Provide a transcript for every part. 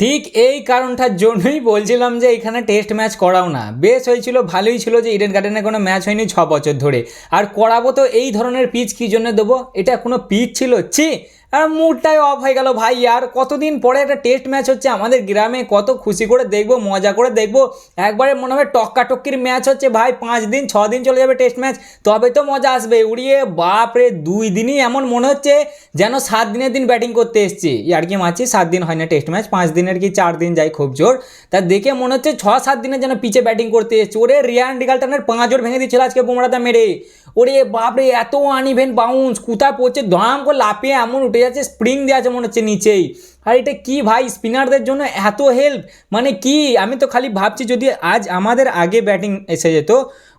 ঠিক এই কারণটার জন্যই বলছিলাম যে এখানে টেস্ট ম্যাচ করাও না। বেশ হয়েছিল, ভালোই ছিল যে ইডেন গার্ডেনে কোনো ম্যাচ হয়নি ছ বছর ধরে। আর করাবো তো এই ধরনের পিচ কী জন্য দেবো? এটা কোনো পিচ ছিল? ছি! মুডটাই অফ হয়ে গেল। ভাই, আর কতদিন পরে একটা টেস্ট ম্যাচ হচ্ছে আমাদের গ্রামে, কত খুশি করে দেখব, মজা করে দেখব। একবারে মনে হয় টক্কা টক্কির ম্যাচ হচ্ছে। ভাই, পাঁচ দিন, ছ দিন চলে যাবে টেস্ট ম্যাচ তবে তো মজা আসবে। উড়িয়ে বাপরে, দুই দিনই এমন মনে হচ্ছে যেন সাত দিনের দিন ব্যাটিং করতে এসছি। আর কি মারছি? সাত দিন হয় না টেস্ট ম্যাচ পাঁচ দিনের কি চার দিন? যায় খুব জোর। তা দেখে মনে হচ্ছে ছ, সাত দিনের যেন পিচে ব্যাটিং করতে এসছি। ওরে, রিয়ান ডিগালটানের পাঁচ জোর ভেঙে দিচ্ছিল আজকে বুমরাদা মেরে। ওরে বাপরে, এত আনিভেন বাউন্স কোথায় পড়ছে? ধরাম করে লাফিয়ে এমন উঠে যাচ্ছে স্প্রিং দেওয়া আছে মনে হচ্ছে নিচেই। আর এটা কি ভাই স্পিনারদের জন্য এত হেল্প মানে কি? আমি তো খালি ভাবছি যদি আজ আমাদের আগে ব্যাটিং এসে যেত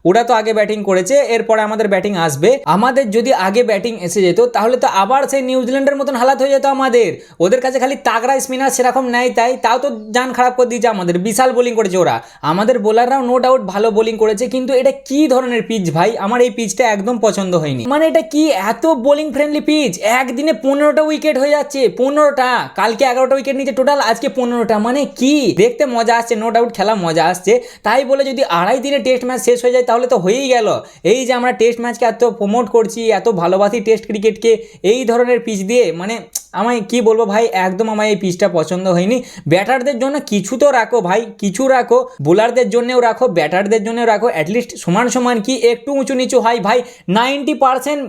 ওরা তো আগে ব্যাটিং করেছে, এরপরে আমাদের ব্যাটিং আসবে। আমাদের যদি আগে ব্যাটিং এসে যেত, তাহলে তো আবার সেই নিউজিল্যান্ডের মতন হালাত হয়ে যেত আমাদের। ওদের কাছে খালি তাগড়া স্পিনার সেরকম নেয় তাই তাও তো জান খারাপ করে দিয়েছে আমাদের। বিশাল বোলিং করেছে ওরা। আমাদের বোলাররাও নো ডাউট ভালো বোলিং করেছে, কিন্তু এটা কি ধরনের পিচ ভাই? আমার এই পিচটা একদম পছন্দ হয়নি। মানে এটা কি এত বোলিং ফ্রেন্ডলি পিচ একদিনে পনেরোটা উইকেট হয়ে যাচ্ছে, পনেরোটা। কালকে এগারোটা উইকেট নিচে টোটাল আজকে পনেরোটা। মানে কি? দেখতে মজা আসছে নো ডাউট খেলা মজা আসছে। তাই বলে যদি আড়াই দিনে টেস্ট ম্যাচ শেষ হয়ে যায় তাহলে তো হয়েই গেল। এই যে আমরা টেস্ট ম্যাচকে এত প্রমোট করছি, এত ভালোবাসি টেস্ট ক্রিকেটকে এই ধরনের পিচ দিয়ে মানে আমায় কি বলব ভাই? একদম আমার এই পিচটা পছন্দ হয়নি। ব্যাটারদের জন্য কিছু তো রাখো ভাই, কিছু রাখো। বোলারদের জন্যও রাখো ব্যাটারদের জন্যও রাখো। অ্যাটলিস্ট সমান সমান কি একটু উঁচু নিচু হয় ভাই। নাইনটি পার্সেন্ট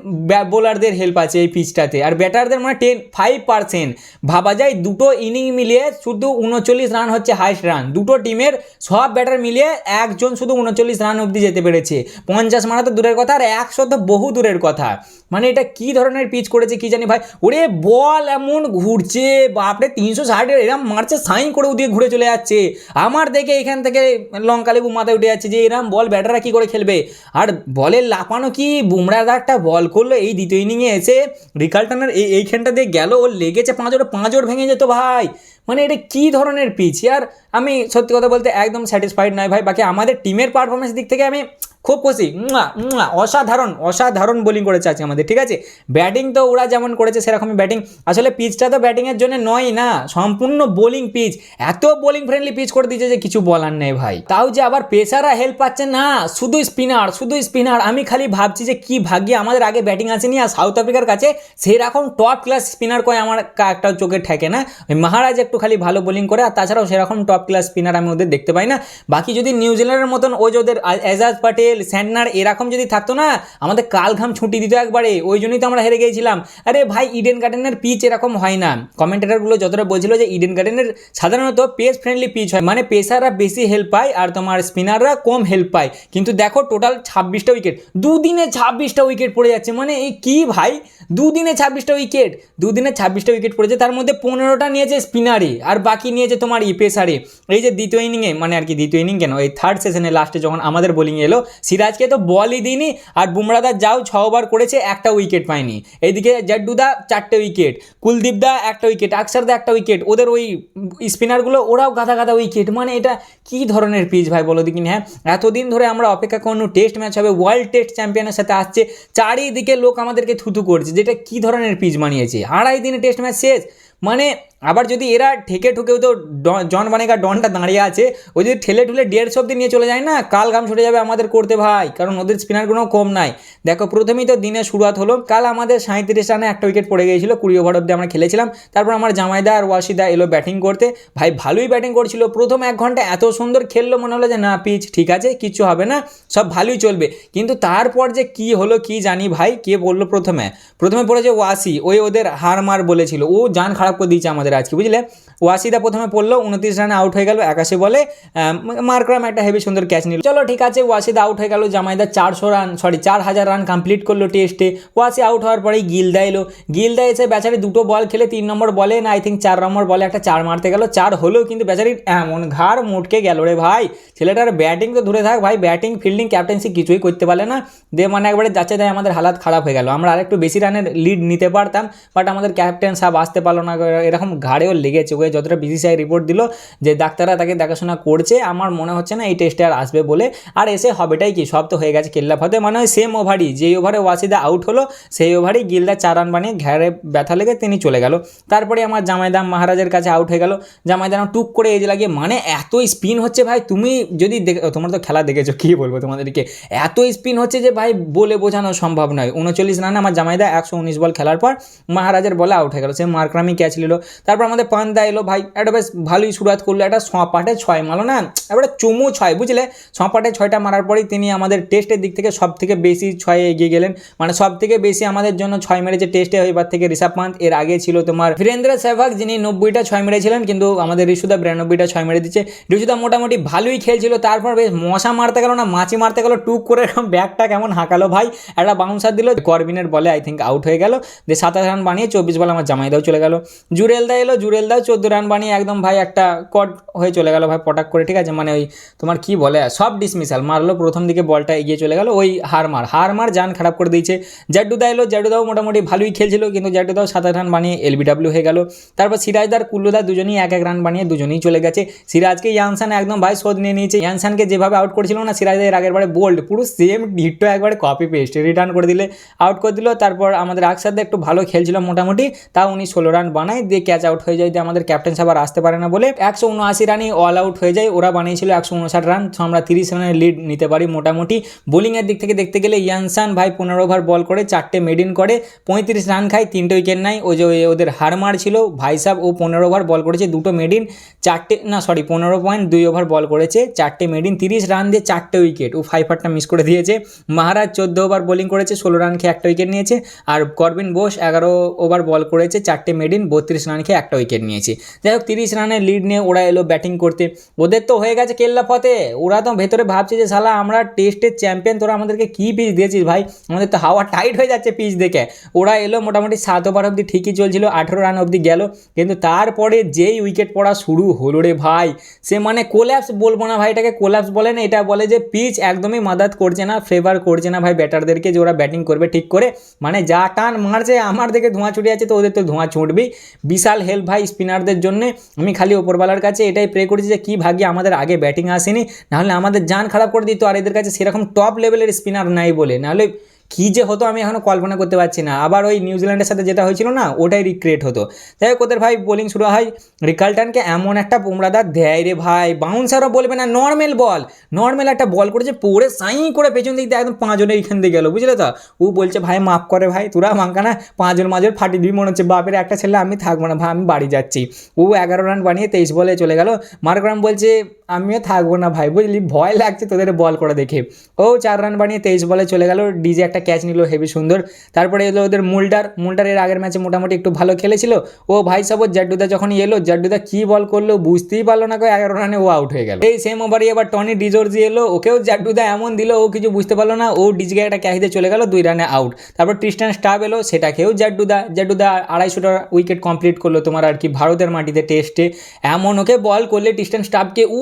বোলারদের হেল্প আছে এই পিচটাতে আর ব্যাটারদের মানে টেন ফাইভ পার্সেন্ট ভাবা যায় দুটো ইনিং মিলিয়ে শুধু উনচল্লিশ রান হচ্ছে হাইস্ট রান দুটো টিমের সব ব্যাটার মিলিয়ে একজন শুধু উনচল্লিশ রান অবধি যেতে পেরেছে। পঞ্চাশ মারা তো দূরের কথা আর একশো তো বহু দূরের কথা। মানে এটা কি ধরনের পিচ করেছে কি জানি ভাই? ওরে বল এমন ঘুরছে? বাপরে, তিনশো ষাটের এরম মারছে সাইন করে দিয়ে ঘুরে চলে যাচ্ছে। আমার দেখে এখান থেকে লঙ্কা লেবু মাথায় উঠে যাচ্ছে যে, এরম বল ব্যাটাররা কি করে খেলবে? আর বলের লাপানো কি? বুমরাদা একটা বল করল, এই দ্বিতীয় ইনিংয়ে এসে রিকাল্টনের এই, এইখানটা দিয়ে গেল ওর লেগেছে পাঁচ ওটা পাঁচ ওর ভেঙে যেত ভাই। মানে এটা কি ধরনের পিচ আর আমি সত্যি কথা বলতে একদম স্যাটিসফাইড নয় ভাই। বাকি আমাদের টিমের পারফরমেন্স দিক থেকে আমি খুব খুশি। অসাধারণ অসাধারণ বোলিং করেছে আজকে আমাদের, ঠিক আছে? ব্যাটিং তো ওরা যেমন করেছে সেরকমই ব্যাটিং আসলে পিচটা তো ব্যাটিংয়ের জন্য নয় না, সম্পূর্ণ বোলিং পিচ এত বোলিং ফ্রেন্ডলি পিচ করে দিয়েছে যে কিছু বলার নেই ভাই। তাও যে আবার পেসাররা হেল্প পাচ্ছে, না, শুধু স্পিনার শুধু স্পিনার আমি খালি ভাবছি যে কি ভাগ্যে আমাদের আগে ব্যাটিং আসেনি আর সাউথ আফ্রিকার কাছে সেরকম টপ ক্লাস স্পিনার কয় আমার একটা চোখে ঠেকে না। ওই মহারাজ একটু খালি ভালো বোলিং করে, আর তাছাড়াও সেরকম টপ ক্লাস স্পিনার আমি ওদের দেখতে পাই না। বাকি যদি নিউজিল্যান্ডের মতন, ওই যে ওদের এজাজ এজাজ পাটেল স্যান্টনার এরকম যদি থাকতো না, আমাদের কাল ঘাম ছুটি দিত একবারে, ওই জন্যই তো আমরা হেরে গিয়েছিলাম। আরে ভাই ইডেন গার্ডেনের পিচ এরকম হয় না। কমেন্টেটারগুলো যতটা বলছিল যে ইডেন গার্ডেনের সাধারণত পেস ফ্রেন্ডলি পিচ হয় মানে পেসাররা বেশি হেল্প পায় আর তোমার স্পিনাররা কম হেল্প পায়। কিন্তু দেখো টোটাল ছাব্বিশটা উইকেট দুদিনে ছাব্বিশটা উইকেট পড়ে যাচ্ছে। মানে এই কি ভাই? দুদিনে ছাব্বিশটা উইকেট দুদিনে ছাব্বিশটা উইকেট পড়েছে, তার মধ্যে পনেরোটা নিয়েছে স্পিনারে আর বাকি নিয়েছে তোমার ই পেসারে এই যে দ্বিতীয় ইনিংয়ে মানে আর কি দ্বিতীয় ইনিং কেন? এই থার্ড সেশনে লাস্টে যখন আমাদের বোলিং এলো সিরাজকে তো বলই দিইনি আর বুমরাদা যাও ছ ওভার করেছে, একটা উইকেট পায়নি। এইদিকে জাড্ডুদা চারটে উইকেট কুলদীপ দা একটা উইকেট, আকসারদা একটা উইকেট, ওদের ওই স্পিনারগুলো ওরাও গাদা গাদা উইকেট। মানে এটা কি ধরনের পিচ ভাই বলো দেখিনি হ্যাঁ? এতদিন ধরে আমরা অপেক্ষা কোনো টেস্ট ম্যাচ হবে, ওয়ার্ল্ড টেস্ট চ্যাম্পিয়নের সাথে আসছে, চারিদিকে লোক আমাদেরকে থুতু করছে, যেটা কি ধরনের পিচ বানিয়েছে? আড়াই দিনে টেস্ট ম্যাচ শেষ মানে আবার যদি এরা ঠেকে ঠুকেও তো জন বানেগা ডনটা দাঁড়িয়ে আছে, ও যদি ঠেলে ঠুলে দেড়শো অব্দি নিয়ে চলে যায় না, কাল ঘাম ছুটে যাবে আমাদের করতে ভাই, কারণ ওদের স্পিনারগুলো কম নাই। দেখো, প্রথমেই তো দিনে শুরুয়াত হলো, কাল আমাদের সাঁত্রিশ রানে একটা উইকেট পড়ে গিয়েছিল, কুড়ি ওভার অব্দি আমরা খেলেছিলাম, তারপর আমার জামাইদা আর ওয়াসিদা এলো ব্যাটিং করতে। ভাই, ভালোই ব্যাটিং করছিল, প্রথম এক ঘণ্টা এত সুন্দর খেললো, মনে হলো যে না পিচ ঠিক আছে, কিচ্ছু হবে না, সব ভালোই চলবে। কিন্তু তারপর যে কি হলো, কি জানি ভাই, কে বলল প্রথমে? প্রথমে পড়েছে ওয়াসি, ওই ওদের হার মার বলেছিল, ও জান খারাপ করে দিয়েছে আমাদের আজকে বুঝলে ওয়াসিদা প্রথমে পড়ল, উনত্রিশ রানে আউট হয়ে গেল, একাশি বলে মার্করাম একটা হেভি সুন্দর ক্যাচ নিল। চলো, ঠিক আছে, ওয়াসিদা আউট হয়ে গেল, জামাইদা চারশো রান সরি চার হাজার রান কমপ্লিট করল টেস্টে ওয়াসি আউট হওয়ার পরেই গিলদা এলো। গিলদা এসে বেচারি দুটো বল খেলে তিন নম্বর বলে না আই থিঙ্ক চার নম্বর বলে একটা চার মারতে গেল, চার হলেও কিন্তু বেচারি এমন ঘাড় মুটকে গেল রে ভাই। ছেলেটার ব্যাটিং তো ধরে থাক ভাই ব্যাটিং ফিল্ডিং ক্যাপ্টেন্সি কিছুই করতে পারে না। দিয়ে মানে একবারে যাচ্ছে, তাই আমাদের হালাত খারাপ হয়ে গেল। আমরা আরেকটু বেশি রানের লিড নিতে পারতাম বাট আমাদের ক্যাপ্টেন সাহেব আসতে পারল না, এরকম ঘাড়েও লেগেছে ওকে যতটা বিসিসিআই রিপোর্ট দিল যে ডাক্তাররা তাকে দেখাশোনা করছে, আমার মনে হচ্ছে না এই টেস্টে আর আসবে বলে। আর এসে হবেটাই কি? সব তো হয়ে গেছে কেল্লা ফতে মানে ওই সেম ওভারই যেই ওভারে ওয়াসিদা আউট হলো, সেই ওভারেই গিলদা চার রান বানিয়ে ঘেরে ব্যথা লেগে তিনি চলে গেল। তারপরে আমার জামাইদাম মহারাজের কাছে আউট হয়ে গেল। জামাইদাম টুক করে এজে লাগিয়ে মানে এত স্পিন হচ্ছে ভাই? তুমি যদি দেখে তোমরা তো খেলা দেখেছ, কী বলব তোমাদেরকে? এত স্পিন হচ্ছে যে ভাই, বলে বোঝানো সম্ভব নয়। উনচল্লিশ রান আমার জামাইদা একশো উনিশ বল খেলার পর মহারাজের বলে আউট হয়ে গেল। সে মার্ক্রামি ক্যাচ নিল। তারপর আমাদের পান্দা এলো, ভাই, একটা বেশ ভালোই শুরুয়াত করল, একটা পাটে ছয় মারলো, না? এবারে চুমু ছয়, বুঝলে? পাটে ছয়টা মারার পরেই তিনি আমাদের টেস্টের দিক থেকে সব থেকে বেশি ছয়ে এগিয়ে গেলেন। মানে সব থেকে বেশি আমাদের জন্য ছয় মেরেছে টেস্টে এবার থেকে ঋষভ পান্ত। এর আগে ছিল তোমার বীরেন্দ্র সেহবাগ যিনি নব্বইটা ছয় মেরেছিলেন, কিন্তু আমাদের ঋষুদা বিরানব্বইটা ছয় মেরে দিচ্ছে। ঋষুদা মোটামুটি ভালোই খেলছিল, তারপর বেশ মশা মারতে গেল না, মাছি মারতে গেল, টুক করে ব্যাগটা কেমন হাঁকালো, ভাই? একটা বাউন্সার দিল, করবিনের বলে আই থিঙ্ক আউট হয়ে গেল। যে সাতাশ রান বানিয়ে চব্বিশ বল আমার জামাইদাও চলে গেল। জুরেলদা এলো, জুরেলদাও চোদ্দ রান বানিয়ে একদম ভাই একটা কট হয়ে চলে গেল ভাই, পটাক করে, ঠিক আছে? মানে ওই তোমার কি বলে, সব ডিসমিসাল মারলো, প্রথম দিকে বলটা এগিয়ে চলে গেল, ওই হার মার হার মার জান খারাপ করে দিয়েছে। জাড্ডুদা এলো, জাড্ডুদাও মোটামুটি ভালোই খেলছিল, কিন্তু জাড্ডুদাও সাতাশ রান বানিয়ে এলবিডাব্লিউ হয়ে গেল। তারপর সিরাজদার, কুল্লুদা দুজনেই এক এক রান বানিয়ে দুজনেই চলে গেছে। সিরাজকে ইয়ানসান একদম ভাই শোধ নিয়ে নিয়েছে। ইয়ানসানকে যেভাবে আউট করেছিল না সিরাজের এর আগের বারে বোল্ড পুরো সেম ডিট্টো একবারে কপি পেস্ট রিটার্ন করে দিলে আউট করে দিল। তারপর আমাদের আকসাদা একটু ভালো খেলছিল মোটামুটি তা উনি ষোলো রান বানায়, দিয়ে ক্যাচ আউট হয়ে যায়, দিয়ে আমাদের ক্যাপ্টেন সাহেব আর আসতে পারে না বলে একশো উনআশি রানই অল আউট হয়ে যায়। ওরা বানিয়েছিল একশো উনষাট রান আমরা তিরিশ রানের লিড নিতে পারি মোটামুটি। বোলিংয়ের দিক থেকে দেখতে গেলে ইয়ানসান ভাই পনেরো ওভার বল করে, চারটে মেডিন করে, পঁয়ত্রিশ রান খায়, তিনটে উইকেট নাই ও যে ওদের হারমার ছিল ভাই সাহেব ও পনেরো ওভার বল করেছে, দুটো মেডিন চারটে, না সরি পনেরো পয়েন্ট দুই ওভার বল করেছে, চারটে মেডিন তিরিশ রান দিয়ে চারটে উইকেট ও ফাইভারটা মিস করে দিয়েছে। মহারাজ চোদ্দ ওভার বোলিং করেছে, ষোলো রান খেয়ে একটা উইকেট নিয়েছে। আর করবিন বোস এগারো ওভার বল করেছে, চারটে মেডিন বত্রিশ রান খেয়ে একটা উইকেট নিয়েছে। যাই হোক, তিরিশ রানের লিড নিয়ে ওরা এলো ব্যাটিং করতে। ওদের তো হয়ে গেছে কেল্লা ফতে ওরা তো ভেতরে ভাবছে যে, শালা, আমরা টেস্টের চ্যাম্পিয়ন তোরা আমাদেরকে কী পিচ দিয়েছিস ভাই? আমাদের তো হাওয়া টাইট হয়ে যাচ্ছে পিচ দেখে। ওরা এলো মোটামুটি সাত ওভার অবধি ঠিকই চলছিল, আঠেরো রান অবধি গেল। কিন্তু তারপরে যেই উইকেট পড়া শুরু হলো রে ভাই, সে মানে কোল্যাপস বলব না ভাই, এটাকে কোল্যাপস বলে না, এটা বলে যে পিচ একদমই মাদাত করছে না ফেভার করছে না ভাই ব্যাটারদেরকে যে ওরা ব্যাটিং করবে ঠিক করে। মানে যা টান মারছে, আমার দেখে ধোঁয়া ছুটে আছে তো ওদের তো ধোঁয়া ছুটবেই। বিশাল হেল্প ভাই স্পিনারদের জন্য, আমি খালি ওপরওয়ালার কাছে এটাই প্রে করেছি যে কী ভাগ্যে আমাদের আগে ব্যাটিং আসেনি, নাহলে আমাদের যান খারাপ করে দিত আর এদের কাছে সেরকম টপ লেভেলের স্পিনার নাই বলে। নাহলে কী যে হতো আমি এখনও কল্পনা করতে পারছি না। আবার ওই নিউজিল্যান্ডের সাথে যেটা হয়েছিল না, ওটাই রিক্রিয়েট হতো। যাই হোক, ওদের ভাই বোলিং শুরু হয়। রিকাল্টানকে এমন একটা বুমরাদার দেয় রে ভাই বাউন্সারও বলবে না নর্মাল বল নর্মাল একটা বল করেছে পড়ে সাই করে পেছন দিক দিয়ে একদম পাঁচজনের এইখান দিয়ে গেলো, বুঝলে তো? ও বলছে, ভাই, মাফ করে ভাই, তোরা মাঙ্কানা পাঁচজন মাঝের ফাটি দিবি, মনে হচ্ছে বাপের একটা ছেলে, আমি থাকব না, ভাই, আমি বাড়ি যাচ্ছি। ও এগারো রান বানিয়ে তেইশ বলে চলে গেল। মার্গ্রাম বলছে আমিও থাকব না ভাই, বুঝলি? ভয় লাগছে তোদের বল করে দেখে। ও, চার রান বানিয়ে তেইশ বলে চলে গেল, ডিজে একটা ক্যাচ নিল হেভি সুন্দর। তারপরে এলো ওদের মুল্ডার মুল্ডার এর আগের ম্যাচে মোটামুটি একটু ভালো খেলেছিল। ও ভাই সাবো জাড্ডুদা যখন এলো, জাড্ডুদা কি বল করল বুঝতেই পারল না এগারো রানে ও আউট হয়ে গেল। এই সেম ওভারই এবার টনি ডিজোর্জি এলো, ওকেও জাড্ডুদা এমন দিল, ও কিছু বুঝতে পারল না, ও ডিজকে একটা ক্যাচ দিয়ে চলে গেল, দুই রানে আউট তারপর ট্রিস্টান স্টাফ এলো সেটাকেও জাড্ডুদা জাড্ডুদা আড়াইশোটা উইকেট কমপ্লিট করল তোমার আর কি ভারতের মাটিতে টেস্টে এমন ওকে বল করলে ট্রিস্টান স্টাফকে ও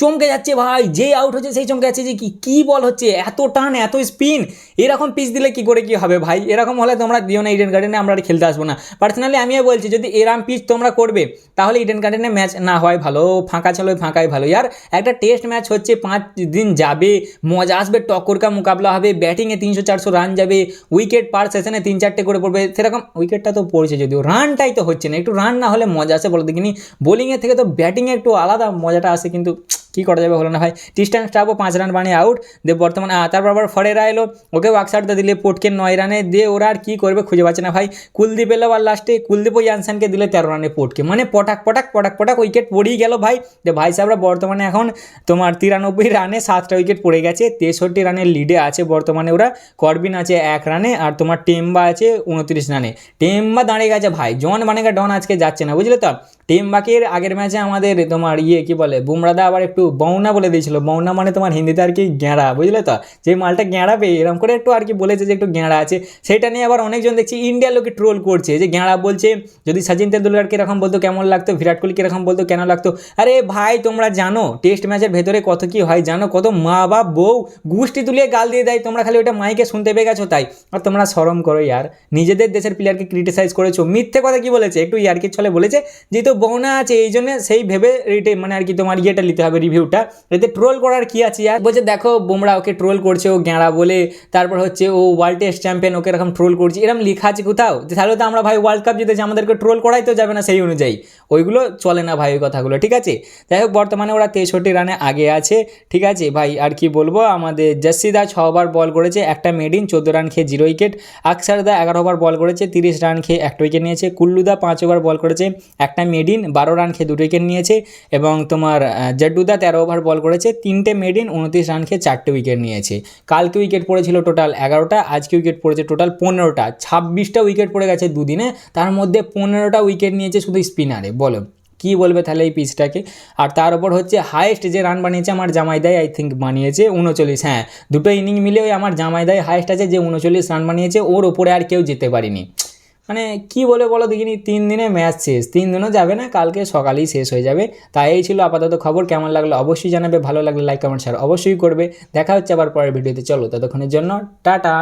চমকে যাচ্ছে ভাই, যে আউট হচ্ছে সেই চমকে যাচ্ছে যে কি কি বল হচ্ছে? এত টান, এত স্পিন এরকম পিচ দিলে কি করে কি হবে ভাই? এরকম হলে তোমরা দিও না ইডেন গার্ডেনে আমরা আর খেলতে আসব না। পার্সোনালি আমিও বলছি, যদি এরম পিচ তোমরা করবে, তাহলে ইডেন গার্ডেনে ম্যাচ না হয় ভালো। ফাঁকা ছিল ফাঁকাই ভালো। ইয়ার, একটা টেস্ট ম্যাচ হচ্ছে, পাঁচ দিন যাবে, মজা আসবে টক্কর কা মোকাবলা হবে ব্যাটিংয়ে তিনশো চারশো রান যাবে উইকেট পার সেশনে তিন চারটে করে পড়বে। সেরকম উইকেটটা তো পড়ছে যদিও। রানটাই তো হচ্ছে না। একটু রান না হলে মজা আসে বলো দেখিনি। বোলিংয়ের থেকে তো ব্যাটিংয়ে একটু আলাদা মজাটা আসে কিন্তু কী করা যাবে হলো না ভাই টিস্টান স্টাফও পাঁচ রান বানিয়ে আউট দিয়ে বর্তমানে তারপর আবার ফরেরা এলো ওকেও আকসারটা দিলে পোটকে নয় রানে দিয়ে ওরা আর কী করবে খুঁজে পাচ্ছে না, ভাই। কুলদীপ এলো আর লাস্টে কুলদীপ ওই ইয়ানসানকে দিলে তেরো রানে পোটকে মানে পটাক পটাক পটাক পটাক উইকেট পড়েই গেল, ভাই। যে ভাই সাহেবরা বর্তমানে এখন তোমার তিরানব্বই রানে সাতটা উইকেট পড়ে গেছে, তেষট্টি রানের লিডে আছে বর্তমানে ওরা। করবিন আছে এক রানে আর তোমার টেম্বা আছে উনত্রিশ রানে টেম্বা দাঁড়িয়ে গেছে, ভাই। জন বানেগা ডন আজকে যাচ্ছে না, বুঝলে তো? টেমবাকের আগের ম্যাচে আমাদের তোমার ইয়ে কি বলে বুমরাদা আবার একটু বৌনা বলে দিয়েছিল। বৌনা মানে তোমার হিন্দিতে আর কি গেঁড়া বুঝলে তো? যে মালটা গেঁড়া পেয়ে এরকম করে একটু আর কি বলেছে যে একটু গেঁড়া আছে। সেটা নিয়ে আবার অনেকজন দেখছি ইন্ডিয়ার লোকে ট্রোল করছে, যে গেঁড়া বলছে, যদি সচিন তেন্ডুলকার কীরকম বলতো, কেমন লাগতো, বিরাট কোহলি কীরকম বলতো, কেন লাগতো? আরে ভাই, তোমরা জানো টেস্ট ম্যাচের ভেতরে কত কি হয় জানো? কত মা বাপ বউ গুষ্টি তুলিয়ে গাল দিয়ে দেয়, তোমরা খালি ওটা মাইকে শুনতে পেয়ে গেছো তাই। আর তোমরা সরম করো, ইয়ার। নিজেদের দেশের প্লেয়ারকে ক্রিটিসাইজ করেছ। মিথ্যে কথা কি বলেছে? একটু ইয়ারকির ছলে বলেছে, যেহেতু বওনা আছে, এই জন্য সেই ভেবে রিটে মানে আর কি তোমার ইয়েটা নিতে হবে রিভিউটা এতে ট্রোল করার কি আছে আর? বলছে, দেখো, বোমরা ওকে ট্রোল করছে, ও গ্যাঁড়া বলে। তারপর হচ্ছে, ও ওয়ার্ল্ড টেস্ট চ্যাম্পিয়ন ওকে এরকম ট্রোল করছে। এরকম লেখা আছে কোথাও? যে, তাহলে তো আমরা ভাই ওয়ার্ল্ড কাপ জিতেছি, আমাদেরকে ট্রোল করাই তো যাবে না, সেই অনুযায়ী। ওইগুলো চলে না ভাই ওই কথাগুলো, ঠিক আছে? যাই হোক, বর্তমানে ওরা তেষট্টি রানে আগে আছে, ঠিক আছে? ভাই, আর কি বলব, আমাদের জাসিদা ছ ওভার বল করেছে, একটা মেডিন চোদ্দ রান খেয়ে জিরো উইকেট আকসারদা এগারো ওভার বল করেছে, তিরিশ রান খেয়ে একটা উইকেট নিয়েছে। কুল্লুদা পাঁচ ওভার বল করেছে, একটা মেডিন বারো রান খেয়ে দুটো উইকেট নিয়েছে এবং তোমার জাড্ডুদা তেরো ওভার বল করেছে, তিনটে মেডিন উনত্রিশ রান খেয়ে চারটে উইকেট নিয়েছে। কালকে উইকেট পড়েছিল টোটাল এগারোটা, আজকে উইকেট পড়েছে টোটাল পনেরোটা। ছাব্বিশটা উইকেট পড়ে গেছে দুদিনে, তার মধ্যে পনেরোটা উইকেট নিয়েছে শুধু স্পিনারে বলো, কি বলবে তাহলে এই পিচটাকে আর তার উপর হচ্ছে হায়েস্ট যে রান বানিয়েছে আমার জামাইদাই আই থিঙ্ক বানিয়েছে উনচল্লিশ। হ্যাঁ দুটো ইনিং মিলে ওই আমার জামাইদাই হায়েস্ট আছে যে উনচল্লিশ রান বানিয়েছে, ওর ওপরে আর কেউ যেতে পারিনি। মানে কি বলে বলো দেখিনি, তিন দিনে ম্যাচ শেষ, তিন দিনও যাবে না, কালকে সকালেই শেষ হয়ে যাবে। তাই এই ছিল আপাতত খবর, কেমন লাগল অবশ্যই জানাবে, ভালো লাগলে লাইক কমেন্ট শেয়ার অবশ্যই করবে। দেখা হচ্ছে আবার পরের ভিডিওতে, চলো ততক্ষণের জন্য, টাটা!